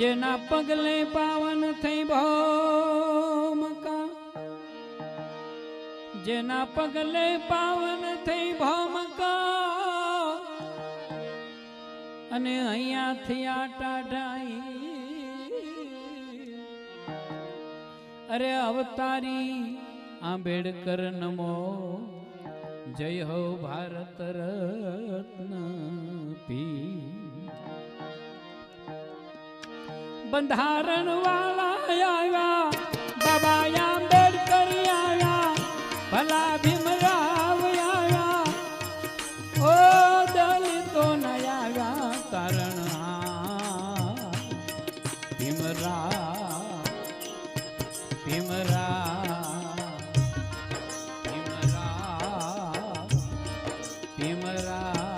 જેના પગલે પાવન થઈ ભૌમકા જેના પગલે પાવન થઈ ભૌમકા અને અહીંયાથી આટા ઢાઈ. અરે અવતારી આંબેડકર નમો. જય હો ભારત રત્ન. બંધારણ વાળા આવ્યા. બાબા આંબેડકર આવ્યા. ભલા ભીમરાવ આવ્યા. ઓ દલિતો આવ્યા કારણ ભીમરાવ ભીમરાવ ભીમરાવ ભીમરાવ.